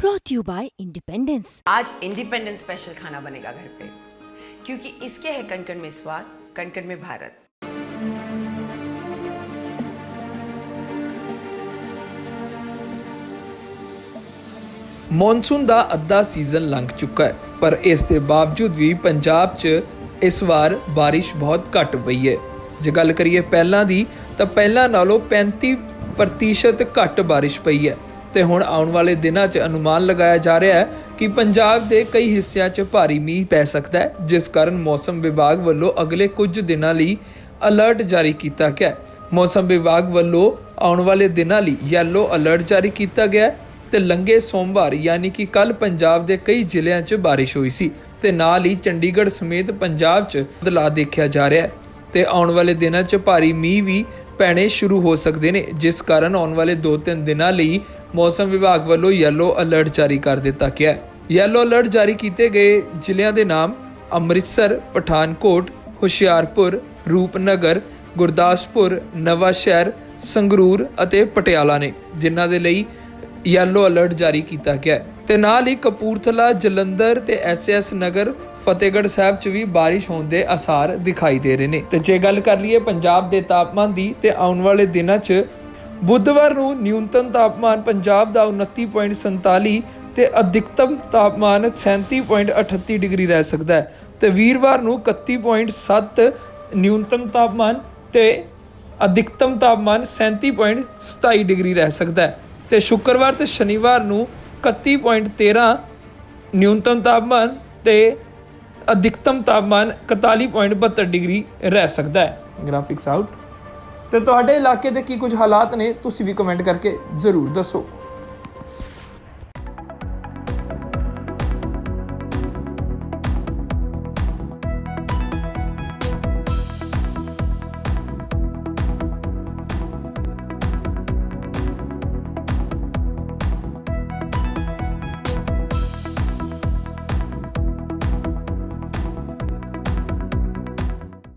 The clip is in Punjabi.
brought to you by Independence. आज इंडिपेंडेंस स्पेशल खाना बनेगा घर पे क्योंकि इसके है कणकण में स्वाद कणकण में भारत ਮੌਨਸੂਨ ਦਾ ਅੱਧਾ ਸੀਜ਼ਨ ਲੰਘ ਚੁੱਕਾ ਹੈ ਪਰ ਇਸ ਦੇ ਬਾਵਜੂਦ ਵੀ ਪੰਜਾਬ 'ਚ ਇਸ ਵਾਰ ਬਾਰਿਸ਼ ਬਹੁਤ ਘੱਟ ਪਈ ਹੈ ਜੇ ਗੱਲ ਕਰੀਏ ਪਹਿਲਾਂ ਦੀ ਤਾਂ ਪਹਿਲਾਂ ਨਾਲੋਂ 35% ਘੱਟ ਬਾਰਿਸ਼ ਪਈ ਹੈ ਤੇ ਹੁਣ ਆਉਣ ਵਾਲੇ ਦਿਨਾਂ 'ਚ ਅਨੁਮਾਨ ਲਗਾਇਆ ਜਾ ਰਿਹਾ ਹੈ ਕਿ ਪੰਜਾਬ ਦੇ ਕਈ ਹਿੱਸਿਆਂ 'ਚ ਭਾਰੀ ਮੀਂਹ ਪੈ ਸਕਦਾ ਹੈ, ਜਿਸ ਕਾਰਨ ਮੌਸਮ ਵਿਭਾਗ ਵੱਲੋਂ ਅਗਲੇ ਕੁਝ ਦਿਨਾਂ ਲਈ ਅਲਰਟ ਜਾਰੀ ਕੀਤਾ ਗਿਆ ਹੈ। ਮੌਸਮ ਵਿਭਾਗ ਵੱਲੋਂ ਆਉਣ ਵਾਲੇ ਦਿਨਾਂ ਲਈ ਯੈਲੋ ਅਲਰਟ ਜਾਰੀ ਕੀਤਾ ਗਿਆ ਹੈ ਤੇ ਲੰਗੇ ਸੋਮਵਾਰ ਯਾਨੀ ਕਿ ਕੱਲ ਪੰਜਾਬ ਦੇ ਕਈ ਜ਼ਿਲ੍ਹਿਆਂ 'ਚ ਬਾਰਿਸ਼ ਹੋਈ ਸੀ ਤੇ ਨਾਲ ਹੀ ਚੰਡੀਗੜ੍ਹ ਸਮੇਤ ਪੰਜਾਬ 'ਚ ਬਦਲਾਅ ਦੇਖਿਆ ਜਾ ਰਿਹਾ ਹੈ ਤੇ ਆਉਣ ਵਾਲੇ ਦਿਨਾਂ 'ਚ ਭਾਰੀ ਮੀਂਹ ਵੀ ਪੈਣੇ ਸ਼ੁਰੂ ਹੋ ਸਕਦੇ ਨੇ, ਜਿਸ ਕਾਰਨ ਆਉਣ ਵਾਲੇ 2-3 ਦਿਨਾਂ ਲਈ ਮੌਸਮ ਵਿਭਾਗ ਵੱਲੋਂ ਯੈਲੋ ਅਲਰਟ ਜਾਰੀ ਕਰ ਦਿੱਤਾ ਗਿਆ ਹੈ। ਯੈਲੋ ਅਲਰਟ ਜਾਰੀ ਕੀਤੇ ਗਏ ਜ਼ਿਲ੍ਹਿਆਂ ਦੇ ਨਾਮ ਅੰਮ੍ਰਿਤਸਰ, ਪਠਾਨਕੋਟ, ਹੁਸ਼ਿਆਰਪੁਰ, ਰੂਪਨਗਰ, ਗੁਰਦਾਸਪੁਰ ਨਵਾਂ ਸ਼ਹਿਰ ਸੰਗਰੂਰ ਅਤੇ ਪਟਿਆਲਾ ਨੇ, ਜਿਨ੍ਹਾਂ ਦੇ ਲਈ ਯੈਲੋ ਅਲਰਟ ਜਾਰੀ ਕੀਤਾ ਗਿਆ ਹੈ। ਤੇ ਨਾਲ ਹੀ ਕਪੂਰਥਲਾ, ਜਲੰਧਰ ਤੇ ਐਸਐਸ ਨਗਰ, ਫਤਿਹਗੜ੍ਹ ਸਾਹਿਬ 'ਚ ਵੀ ਬਾਰਿਸ਼ ਹੋਣ ਦੇ ਆਸਾਰ ਦਿਖਾਈ ਦੇ ਰਹੇ ਨੇ। ਤੇ ਜੇ ਗੱਲ ਕਰ ਲਈਏ ਪੰਜਾਬ ਦੇ ਤਾਪਮਾਨ ਦੀ, ਤੇ ਆਉਣ ਵਾਲੇ ਦਿਨਾਂ 'ਚ ਬੁੱਧਵਾਰ ਨੂੰ ਨਿਊਨਤਮ ਤਾਪਮਾਨ ਪੰਜਾਬ ਦਾ 29.47 ਤੇ ਅਧਿਕਤਮ ਤਾਪਮਾਨ 37.38 ਡਿਗਰੀ ਰਹਿ ਸਕਦਾ ਹੈ ਤੇ ਵੀਰਵਾਰ ਨੂੰ 31.7 ਨਿਊਨਤਮ ਤਾਪਮਾਨ ਤੇ ਅਧਿਕਤਮ ਤਾਪਮਾਨ 37.27 ਡਿਗਰੀ ਰਹਿ ਸਕਦਾ ਹੈ ਤੇ ਸ਼ੁੱਕਰਵਾਰ ਤੇ ਸ਼ਨੀਵਾਰ ਨੂੰ 31.13 ਨਿਊਨਤਮ ਤਾਪਮਾਨ ਤੇ ਅਧਿਕਤਮ ਤਾਪਮਾਨ 41.72 ਡਿਗਰੀ ਰਹਿ ਸਕਦਾ ਹੈ। ਗ੍ਰਾਫਿਕਸ ਆਊਟ ਤੇ ਤੁਹਾਡੇ ਇਲਾਕੇ ਦੇ ਕੀ ਕੁਝ ਹਾਲਾਤ ਨੇ ਤੁਸੀਂ ਵੀ ਕਮੈਂਟ ਕਰਕੇ ਜ਼ਰੂਰ ਦੱਸੋ।